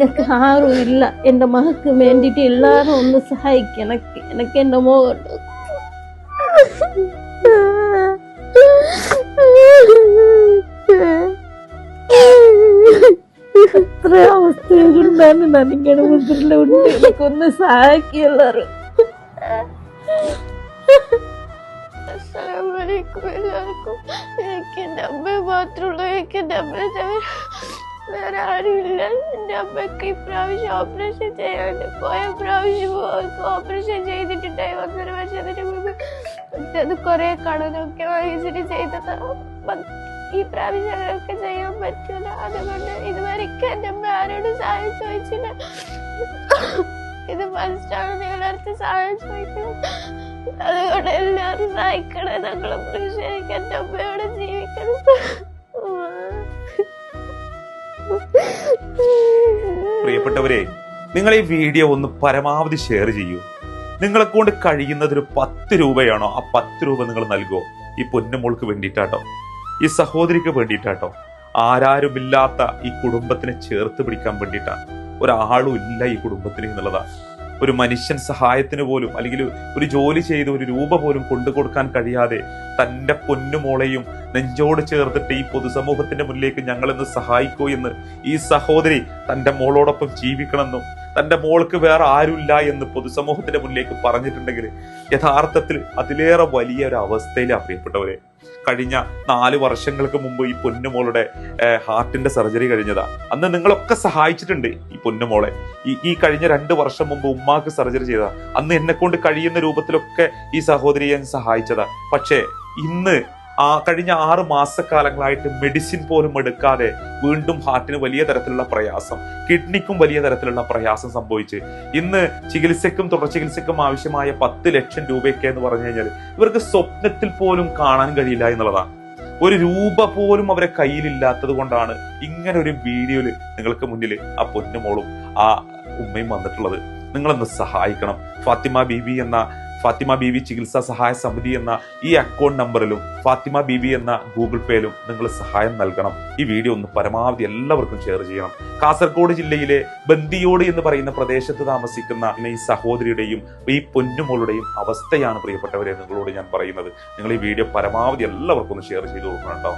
ഞങ്ങൾക്ക് ആരും ഇല്ല. എന്റെ മകൾക്ക് വേണ്ടിയിട്ട് എല്ലാവരും ഒന്ന് സഹായിക്കും എനിക്ക് എനിക്ക് എന്റെ മോളുണ്ട്. ഇത്ര അവസ്ഥയിലുണ്ടാണ് നനിങ്ങനെ മുതിരിലുണ്ട് എനിക്കൊന്ന് സഹായിക്കും എല്ലാവരും അസ്സലാമലൈക്കും എല്ലാവർക്കും. എനിക്ക് എന്റെ അമ്മയെ മാത്രമുള്ളൂ എനിക്ക് എന്റെ അമ്മയെ വേറെ ആരുമില്ല. എന്റെ അമ്മയ്ക്ക് ഇപ്രാവശ്യം ഓപ്പറേഷൻ ചെയ്യാണ്ട് പോയ പ്രാവശ്യം ഓപ്പറേഷൻ ചെയ്തിട്ടുണ്ടായി. ഒന്നര വർഷത്തിന് മുമ്പ് അത് കുറേ കടനൊക്കെ വാങ്ങിച്ചിട്ട് ചെയ്തതാണ് ഈ പ്രാവശ്യം അങ്ങനെയൊക്കെ ചെയ്യാൻ പറ്റൂല. അതുകൊണ്ട് ഇതുവരെയ്ക്ക് എന്റെ അമ്മ ആരോടും സഹായം ചോദിച്ചില്ല. ഇത് ഫസ്റ്റാണ് നിങ്ങളടുത്ത് സഹായം ചോദിക്കുന്നത്. അതുകൊണ്ട് എല്ലാവരും സഹായിക്കണേ. ഞങ്ങളെ ശരിക്കും എന്റെ അമ്മയോട് ജീവിക്കണം. പ്രിയപ്പെട്ടവരെ നിങ്ങൾ ഈ വീഡിയോ ഒന്ന് പരമാവധി ഷെയർ ചെയ്യൂ. നിങ്ങളെ കൊണ്ട് കഴിയുന്നത് ഒരു പത്ത് രൂപയാണോ? ആ പത്ത് രൂപ നിങ്ങൾ നൽകുമോ ഈ പൊന്നുമോൾക്ക് വേണ്ടിയിട്ടാട്ടോ. ഈ സഹോദരിക്ക് വേണ്ടിയിട്ടാട്ടോ. ആരാരുമില്ലാത്ത ഈ കുടുംബത്തിനെ ചേർത്ത് പിടിക്കാൻ വേണ്ടിയിട്ടാണ് ഒരാളും ഇല്ല ഈ കുടുംബത്തിന് എന്നുള്ളതാ. ഒരു മനുഷ്യൻ സഹായത്തിന് പോലും അല്ലെങ്കിൽ ഒരു ജോലി ചെയ്ത് ഒരു രൂപ പോലും കൊണ്ടു കൊടുക്കാൻ കഴിയാതെ തന്റെ പൊന്നുമോളെയും നെഞ്ചോട് ചേർത്തിട്ട് ഈ പൊതുസമൂഹത്തിന്റെ മുന്നിലേക്ക് ഞങ്ങളെന്ന് സഹായിക്കൂ എന്ന് ഈ സഹോദരി തന്റെ മോളോടൊപ്പം ജീവിക്കണമെന്നും തന്റെ മോൾക്ക് വേറെ ആരുമില്ല എന്ന് പൊതുസമൂഹത്തിന്റെ മുന്നിലേക്ക് പറഞ്ഞിട്ടുണ്ടെങ്കിൽ യഥാർത്ഥത്തിൽ അതിലേറെ വലിയ ഒരു അവസ്ഥയിലാണ് പ്രിയപ്പെട്ടവരെ. കഴിഞ്ഞ നാല് വർഷങ്ങൾക്ക് മുമ്പ് ഈ പൊന്നുമോളുടെ ഹാർട്ടിന്റെ സർജറി കഴിഞ്ഞതാ. അന്ന് നിങ്ങളൊക്കെ സഹായിച്ചിട്ടുണ്ട് ഈ പൊന്നുമോളെ ഈ ഈ കഴിഞ്ഞ രണ്ട് വർഷം മുമ്പ് ഉമ്മാക്ക് സർജറി ചെയ്തതാ അന്ന് എന്നെ കൊണ്ട് കഴിയുന്ന രൂപത്തിലൊക്കെ ഈ സഹോദരിയെ ഞാൻ സഹായിച്ചതാ. പക്ഷേ ഇന്ന് ആ കഴിഞ്ഞ ആറ് മാസക്കാലങ്ങളായിട്ട് മെഡിസിൻ പോലും എടുക്കാതെ വീണ്ടും ഹാർട്ടിന് വലിയ തരത്തിലുള്ള പ്രയാസം കിഡ്നിക്കും വലിയ തരത്തിലുള്ള പ്രയാസം സംഭവിച്ച്. ഇന്ന് ചികിത്സയ്ക്കും തുടർ ചികിത്സയ്ക്കും ആവശ്യമായ പത്ത് ലക്ഷം രൂപയൊക്കെ എന്ന് പറഞ്ഞു കഴിഞ്ഞാൽ ഇവർക്ക് സ്വപ്നത്തിൽ പോലും കാണാൻ കഴിയില്ല എന്നുള്ളതാണ്. ഒരു രൂപ പോലും അവരെ കയ്യിലില്ലാത്തത് കൊണ്ടാണ് ഇങ്ങനെ ഒരു വീഡിയോയിൽ നിങ്ങൾക്ക് മുന്നിൽ ആ പൊന്നുമോളും ആ ഉമ്മയും വന്നിട്ടുള്ളത്. നിങ്ങളൊന്ന് സഹായിക്കണം. ഫാത്തിമ ബീബി എന്ന ഫാത്തിമ ബീവി ചികിത്സാ സഹായ സമിതി എന്ന ഈ അക്കൗണ്ട് നമ്പറിലും ഫാത്തിമ ബീവി എന്ന ഗൂഗിൾ പേയിലും നിങ്ങൾ സഹായം നൽകണം. ഈ വീഡിയോ ഒന്ന് പരമാവധി എല്ലാവർക്കും ഷെയർ ചെയ്യണം. കാസർഗോഡ് ജില്ലയിലെ ബന്ദിയോട് എന്ന് പറയുന്ന പ്രദേശത്ത് താമസിക്കുന്ന ഈ സഹോദരിയുടെയും ഈ പൊന്നുമോളുടെയും അവസ്ഥയാണ് പ്രിയപ്പെട്ടവരെ നിങ്ങളോട് ഞാൻ പറയുന്നത്. നിങ്ങൾ ഈ വീഡിയോ പരമാവധി എല്ലാവർക്കും ഒന്ന് ഷെയർ ചെയ്ത് കൊടുക്കണം കേട്ടോ.